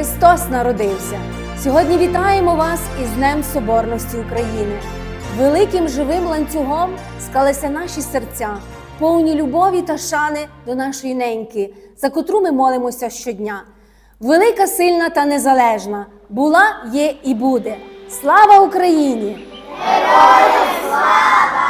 Христос народився. Сьогодні вітаємо вас із Днем Соборності України. Великим живим ланцюгом склалися наші серця, повні любові та шани до нашої неньки, за котру ми молимося щодня. Велика, сильна та незалежна була, є і буде. Слава Україні! Героям слава!